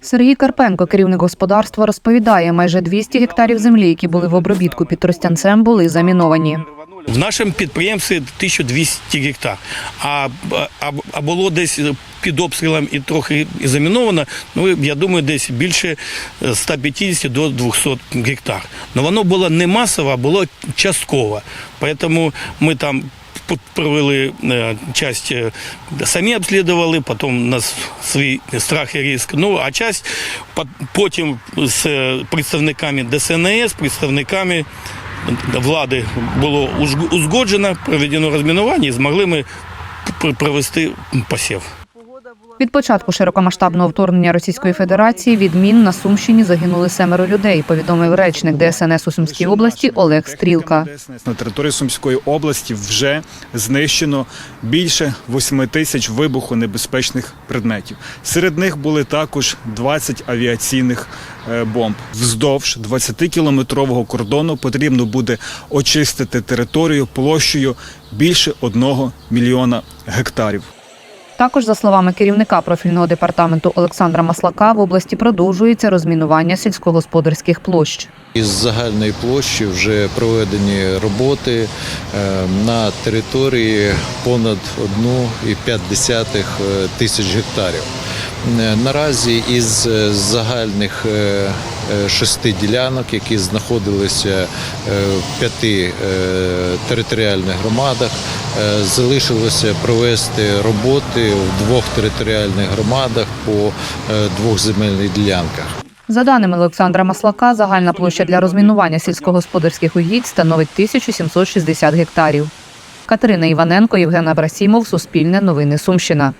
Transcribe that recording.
Сергій Карпенко, керівник господарства, розповідає, майже 200 гектарів землі, які були в обробітку під Тростянцем, були заміновані. В нашому підприємстві 1200 гектар, а, а, а було десь під обстрілом і трохи і заміновано, ну, я думаю, десь більше 150 до 200 гектар. Но воно було не масово, а було частково. Тому ми там провели е, часть, е, самі обслідували, потім нас свій страх і ризик. Ну, а часть по- потім з представниками ДСНС, представниками влади було узг- узгоджено, проведено розмінування і змогли ми провести посів. Від початку широкомасштабного вторгнення Російської Федерації від мін на Сумщині загинули семеро людей. Повідомив речник ДСНС у Сумській області Олег Стрілка. На території Сумської області вже знищено більше 8 тисяч вибухонебезпечних предметів. Серед них були також 20 авіаційних е, бомб. Вздовж 20-кілометрового кордону потрібно буде очистити територію площею більше 1 мільйона гектарів. Також, за словами керівника профільного департаменту Олександра Маслака, в області продовжується розмінування сільськогосподарських площ. Із загальної площі вже проведені роботи е, на території понад 1,5 тисяч гектарів. Е, Наразі із е, загальних е, е, шести ділянок, які знаходилися е, в п'яти е, територіальних громадах, е, залишилося провести роботи в двох територіальних громадах по е, двох земельних ділянках. За даними Олександра Маслака, загальна площа для розмінування сільськогосподарських угідь становить 1760 гектарів. Катерина Іваненко, Євген Абрасімов, Суспільне новини Сумщина.